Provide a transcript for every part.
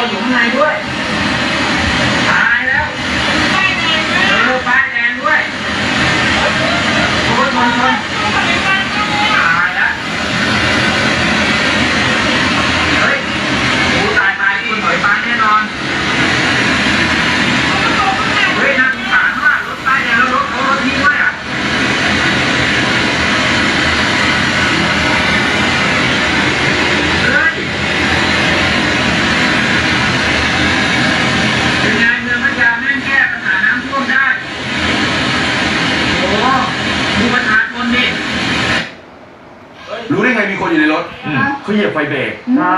คนอยู่ข้างในด้วยตายแล้วเออป้ายแดงด้วยชนชนชนตายแล้วเฮ้ยโอ้ตายตายคุณเหมยตายแน่นอน เฮ้ยน่าสงสารมากรถป้ายแดงแล้วรถเขารถทิ้งด้วยอะ เฮ้ยเป็นไงเมืองพัทยาแม่งแก้ปัญหาน้ำท่วมได้ โอ้โหดูประชาชนดิ รู้ได้ไงมีคน อยู่ในรถอืม เขาเหยียบไฟเบรก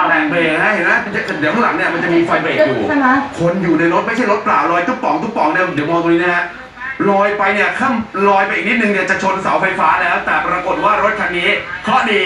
แต่เบรกนะเห็นไหมมันจะเดี๋ยวข้างหลังเนี่ยมันจะมีไฟเบรกอยู่ ใช่ไหมคนอยู่ในรถไม่ใช่รถเปล่าลอยตุ๊บป่องตุ๊บป่องเดี๋ยวเดี๋ยวมองตรงนี้นะฮะลอยไปเนี่ยข้ามลอยไปอีกนิดนึงเนี่ยจะชนเสาไฟฟ้าแล้ว แต่ปรากฏว่ารถคันนี้เคราะห์ดี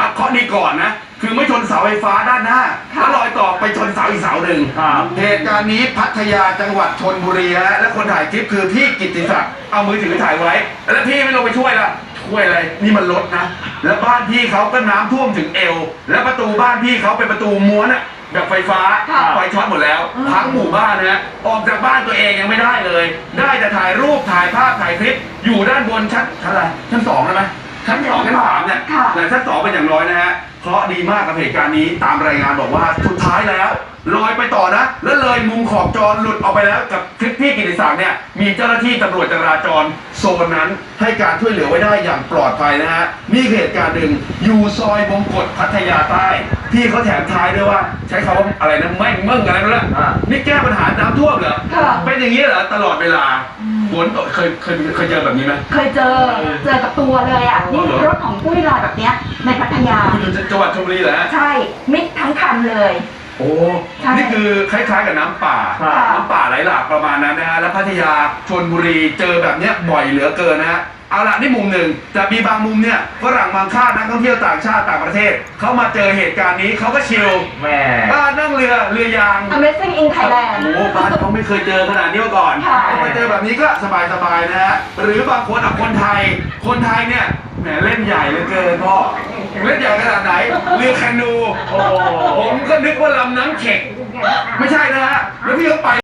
อะเคราะห์ดีก่อนนะคือไม่ชนเสาไฟฟ้าด้านหน้าแล้วลอยต่อไปชนเสาอีกเสาหนึ่งครับ เหตุการณ์นี้พัทยาจังหวัดชนบุรีฮะและคนถ่ายคลิปคือพี่กิตติศักดิ์เอามือถือถ่ายไว้ แล้วพี่ไม่ลงไปช่วยละ ช่วยอะไรนี่มันรถนะ แล้วบ้านพี่เขาก็น้ำท่วมถึงเอว แล้วประตูบ้านพี่เขาเป็นประตูม้วนอะแบบไฟฟ้าค่ะไฟช็อตหมดแล้วทั้งหมู่บ้านนะฮะออกจากบ้านตัวเองยังไม่ได้เลย ได้แต่ถ่ายรูปถ่ายภาพถ่ายคลิป อยู่ด้านบนชั้นชั้นอะไรชั้นสองใช่ไหมชั้นสองชั้นสามเนี่ยค่ะ แต่ชั้นสองเป็นอย่างน้อยนะฮะเคราะห์ดีมากกับเหตุการณ์นี้ตามรายงานบอกว่าสุดท้ายแล้วลอยไปต่อนะ แล้วเลยมุมขอบจรหลุดออกไปแล้วกับคลิปที่กิติศักดิ์เนี่ยมีเจ้าหน้าที่ตำรวจจราจรโซนนั้นให้การช่วยเหลือไว้ได้อย่างปลอดภัยนะฮะนี่คือเหตุการณ์หนึ่งอยู่ซอยบงกฎพัทยาใต้พี่เขาแถมท้ายด้วยว่า ใช้คำว่าอะไรนะไม่เมิ่งอะไรนั่นแหละอ่านี่แก้ปัญหาน้ำท่วมเหรอค่ะเป็นอย่างนี้เหรอตลอดเวลาฝนตกเคยเคยเคยเจอแบบนี้ไหมเคยเจอเจอกับตัวเลยอะนี่เหรอรถของปุ้ยลอยแบบเนี้ยในพัทยาคุณอยู่จังหวัดชลบุรีเหรอฮะใช่มิดทั้งคันเลย โอ้ใช่นี่คือคล้ายๆกับน้ำป่าครับน้ำป่าไหลหลากประมาณนั้นนะฮะแล้วพัทยาชนบุรีเจอแบบเนี้ยบ่อยเหลือเกินนะฮะเอาละนี่มุมหนึ่งแต่มีบางมุมเนี่ยฝรั่งบางชาตินักท่องเที่ยวต่างชาติต่างประเทศเขามาเจอเหตุการณ์นี้เขาก็ชิลแม่ อ่านั่งเรือเรือยาง Amazing in Thailand โอ้โหบ้านเขาไม่เคยเจอขนาดนี้มาก่อนค่ะ พอมาเจอแบบนี้ก็สบายๆนะฮะ หรือบางคนอะคนไทย คนไทยเนี่ย แหมเล่นใหญ่เหลือเกินพ่อเล่นใหญ่ขนาดไหนเรือแคนูโอ้ผมก็นึกว่าลำน้ำเข็ก ไม่ใช่นะฮะแล้วพี่ก็ไป